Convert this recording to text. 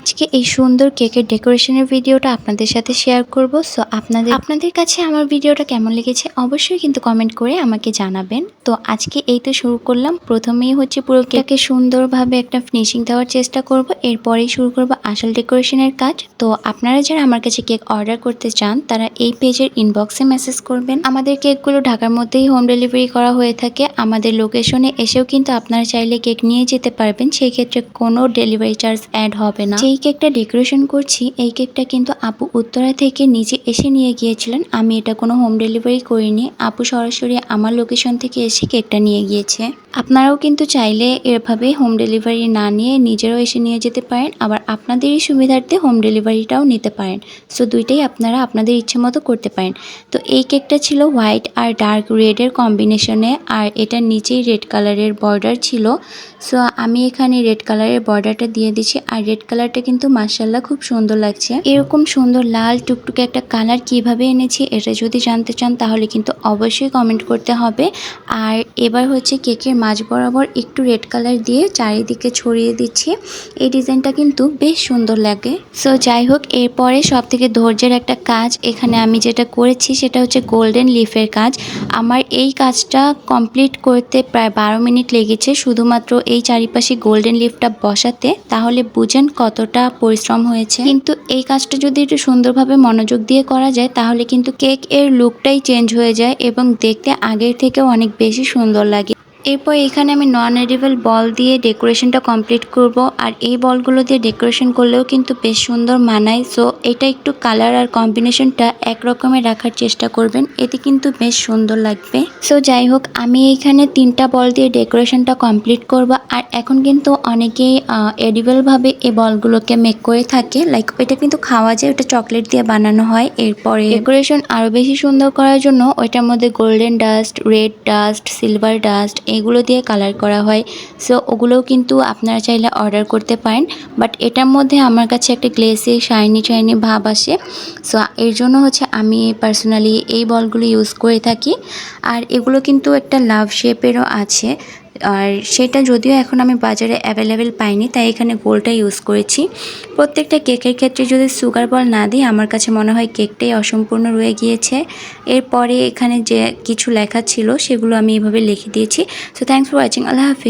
আজকে এই সুন্দর কেকের ডেকোরেশনের ভিডিওটা আপনাদের সাথে শেয়ার করব। সো আপনাদের আপনাদের কাছে আমার ভিডিওটা কেমন লেগেছে অবশ্যই কিন্তু কমেন্ট করে আমাকে জানাবেন। তো আজকে এই তো শুরু করলাম। প্রথমেই হচ্ছে পুরো কেকে সুন্দরভাবে একটা ফিনিশিং দেওয়ার চেষ্টা করব। এরপরেই শুরু করব আসল ডেকোরেশনের কাজ। তো আপনারা যারা আমার কাছে কেক অর্ডার করতে চান, তারা এই পেজের ইনবক্সে মেসেজ করবেন। আমাদের কেকগুলো ঢাকার মধ্যেই হোম ডেলিভারি করা হয়ে থাকে। আমাদের লোকেশনে এসেও কিন্তু আপনারা চাইলে কেক নিয়ে যেতে পারবেন। সেই ক্ষেত্রে কোনো ডেলিভারি চার্জ অ্যাড হবে না। যেই কেকটা ডেকোরেশন করছি, এই কেকটা কিন্তু আপু উত্তরা থেকে নিজে এসে নিয়ে গিয়েছিলেন। আমি এটা কোনো হোম ডেলিভারি করিনি। আপু সরাসরি আমার লোকেশন থেকে এসে কেকটা নিয়ে গিয়েছে। আপনারাও কিন্তু চাইলে এভাবে হোম ডেলিভারি না নিয়ে নিজেরাও এসে নিয়ে যেতে পারেন, আবার আপনাদেরই সুবিধার্থে হোম ডেলিভারিটাও নিতে পারেন। সো দুইটাই আপনারা আপনাদের ইচ্ছে মতো করতে পারেন। তো এই কেকটা ছিল হোয়াইট আর ডার্ক রেডের কম্বিনেশনে আর এটার নিচেই রেড কালারের বর্ডার ছিল। সো আমি এখানে রেড কালারের বর্ডারটা দিয়ে দিচ্ছি, আর রেড কালারটা কিন্তু মার্শাল্লাহ খুব সুন্দর লাগছে। এরকম সুন্দর লাল টুকটুকে একটা কালার কীভাবে এনেছি এটা যদি জানতে চান, তাহলে কিন্তু অবশ্যই কমেন্ট করতে হবে। আর এবার হচ্ছে কেকের মাঝ বরাবর একটু রেড কালার দিয়ে চারিদিকে ছড়িয়ে দিচ্ছি। এই ডিজাইনটা কিন্তু বেশ সুন্দর লাগে। সো যাই হোক, এরপরে সব থেকে ধৈর্যের একটা কাজ এখানে আমি যেটা করেছি সেটা হচ্ছে গোল্ডেন লিফের কাজ। আমার এই কাজটা কমপ্লিট করতে প্রায় বারো মিনিট লেগেছে। শুধুমাত্র এই চারিপাশে গোল্ডেন লিফটা বসাতে, তাহলে বুঝেন কতটা পরিশ্রম হয়েছে। কিন্তু এই কাজটা যদি একটু সুন্দরভাবে মনোযোগ দিয়ে করা যায়, তাহলে কিন্তু কেক এর লুকটাই চেঞ্জ হয়ে যায় এবং দেখতে আগের থেকেও অনেক বেশি সুন্দর লাগে। এরপর এখানে আমি নন এডিবল বল দিয়ে ডেকোরেশনটা কমপ্লিট করব। আর এই বলগুলো দিয়ে ডেকোরেশন করলেও কিন্তু বেশ সুন্দর মানায়। সো এটা একটু কালার আর কম্বিনেশনটা এক রকমের রাখার চেষ্টা করবেন। এতে কিন্তু বেশ সুন্দর লাগবে। সো যাই হোক, আমি এইখানে তিনটা বল দিয়ে ডেকোরেশনটা কমপ্লিট করব। আর এখন কিন্তু অনেকেই এডিবলভাবে এই বলগুলোকে মেক করে থাকে। লাইক এটা কিন্তু খাওয়া যায়, ওটা চকলেট দিয়ে বানানো হয়। এরপরে ডেকোরেশন আরও বেশি সুন্দর করার জন্য ওইটার মধ্যে golden dust red dust silver dust এগুলো দিয়ে কালার করা হয়। সো ওগুলোও কিন্তু আপনারা চাইলে অর্ডার করতে পারেন। বাট এটার মধ্যে আমার কাছে একটা গ্লেসি শাইনি শাইনি ভাব আসে। সো এর জন্য হচ্ছে আমি পার্সোনালি এই বলগুলো ইউজ করে থাকি। আর এগুলো কিন্তু একটা লাভ শেপেরও আছে। আর সেটা যদিও এখন আমি বাজারে অ্যাভেলেবেল পাইনি, তাই এখানে গোলটা ইউজ করেছি। প্রত্যেকটা কেকের ক্ষেত্রে যদি সুগার বল না দিই, আমার কাছে মনে হয় কেকটাই অসম্পূর্ণ রয়ে গিয়েছে। এরপরে এখানে যে কিছু লেখা ছিল, সেগুলো আমি এভাবে লিখে দিয়েছি। সো থ্যাংকস ফর ওয়াচিং আল্লাহ হাফিজ।